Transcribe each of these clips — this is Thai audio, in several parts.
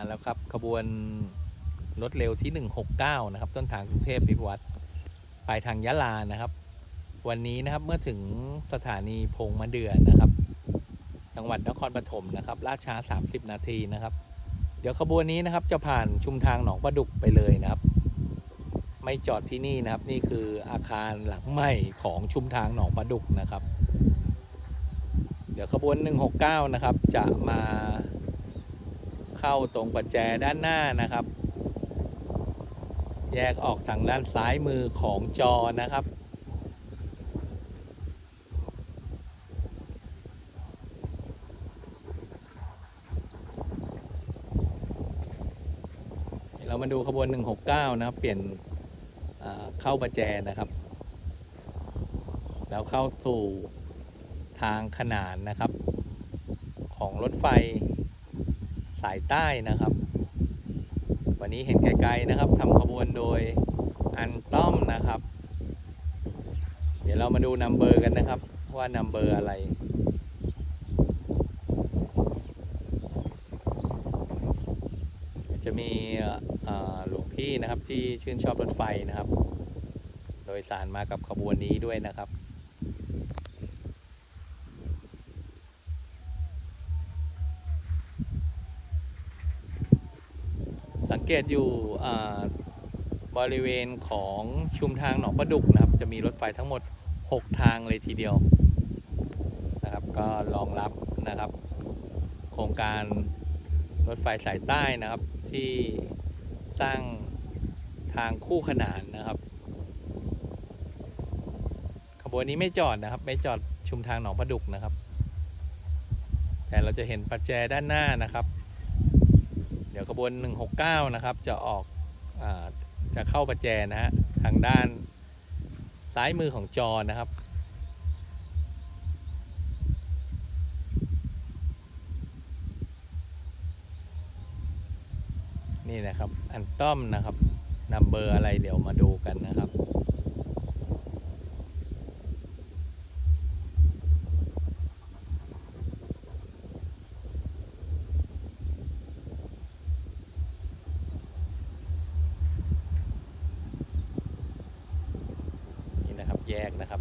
าแล้วครับ ขบวนรถเร็วที่ 169 นะครับ ต้นทางกรุงเทพพิวัตรปลายทางยะลานะครับ วันนี้นะครับเมื่อถึงสถานีพงมะเดือนะครับ จังหวัดนครปฐมนะครับลาช้า 30 นาทีนะครับ เดี๋ยวขบวนนี้นะครับจะผ่านชุมทางหนองประดุกไปเลยนะครับ ไม่จอดที่นี่นะครับ นี่คืออาคารหลังใหม่ของชุมทางหนองประดุกนะครับ เดี๋ยวขบวน 169 นะครับจะมา เข้าตรงประแจด้านหน้านะครับ แยกออกทางด้านซ้ายมือของจอนะครับ เรามาดูขบวน 169 นะครับ เปลี่ยนเข้าประแจนะครับ แล้วเข้าสู่ทางขนานนะครับ ของรถไฟ สายใต้นะครับ วันนี้เห็นไกลๆนะครับทำขบวนโดยอันต้อมนะครับ เดี๋ยวเรามาดูนัมเบอร์กันนะครับ ว่านัมเบอร์อะไรจะมีหลวงพี่นะครับที่ชื่นชอบรถไฟนะครับ โดยสารมากับขบวนนี้ด้วยนะครับ เกตอยู่บริเวณของชุมทางหนองประดุกนะครับ จะมีรถไฟทั้งหมด 6 ทางเลยทีเดียวนะครับ ก็รองรับนะครับ โครงการรถไฟสายใต้นะครับที่สร้างทางคู่ขนานนะครับ ขบวนนี้ไม่จอดนะครับ ไม่จอดชุมทางหนองประดุกนะครับ แต่เราจะเห็นประแจด้านหน้านะครับ เดี๋ยวขบวน 169 นะครับ จะออกอจะเข้าประแจนะฮะทางด้านซ้ายมือของจอนะครับ นี่นะครับ อันต้อมนะครับนัมเบอร์อะไรเดี๋ยวมาดูกันนะครับ นี่นะครับ แยกนะครับ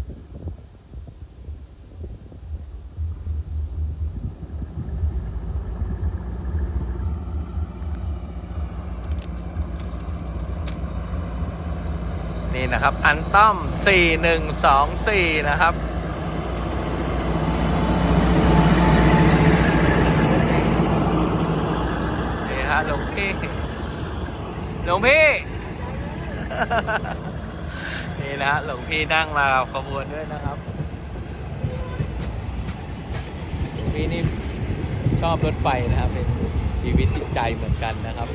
นี่นะครับ อันต้อม 4124 นะครับนี่ฮะหลวงพี่หลวงพี่ นี่นะฮะหลวงพี่นั่งมากับขบวนด้วยนะครับหลวงพี่นี่ชอบรถไฟนะครับเป็นชีวิตจิตใจเหมือนกันนะครับ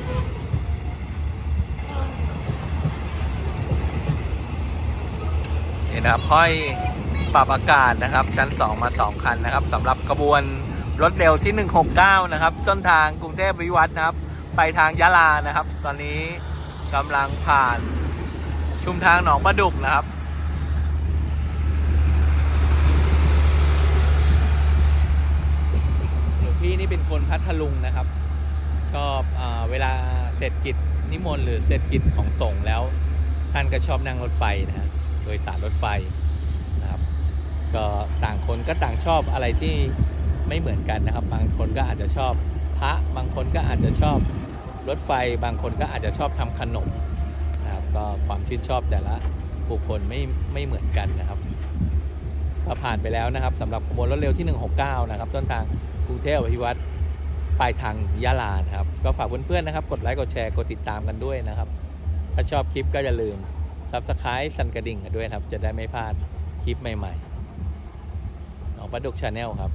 นี่นะครับห้อยปรับอากาศนะครับ ชั้น 2 มา 2 คันนะครับสำหรับขบวนรถเร็วที่ 169 นะครับ ต้นทางกรุงเทพวิวัฒนะครับ ไปทางยะลานะครับ ตอนนี้กำลังผ่าน ชุมทางหนองประดุกนะครับ หลวงพี่นี่เป็นคนพัทลุงนะครับ ชอบอเวลาเสร็จกิจนิมนต์หรือเสร็จกิจของสงฆ์แล้ว ท่านก็ชอบนั่งรถไฟนะฮะโดยสารรถไฟนะครับ ก็ต่างคนก็ต่างชอบอะไรที่ไม่เหมือนกันนะครับ บางคนก็อาจจะชอบพระบางคนก็อาจจะชอบรถไฟ บางคนก็อาจจะชอบทำขนม นะครับก็ความชื่นชอบแต่ละบุคคลไม่ไม่เหมือนกันนะครับก็ผ่านไปแล้วนะครับสำหรับขบวนรถเร็วที่ 169 นะครับต้นทางกรุงเทพอภิวัตรปลายทางยะลานะครับ ก็ฝากเพื่อนๆนะครับ กดไลค์กดแชร์กดติดตามกันด้วยนะครับ ถ้าชอบคลิปก็อย่าลืม Subscribe สั่นกระดิ่งกันด้วยครับ จะได้ไม่พลาดคลิปใหม่ๆหนองประดุกชาแนลครับ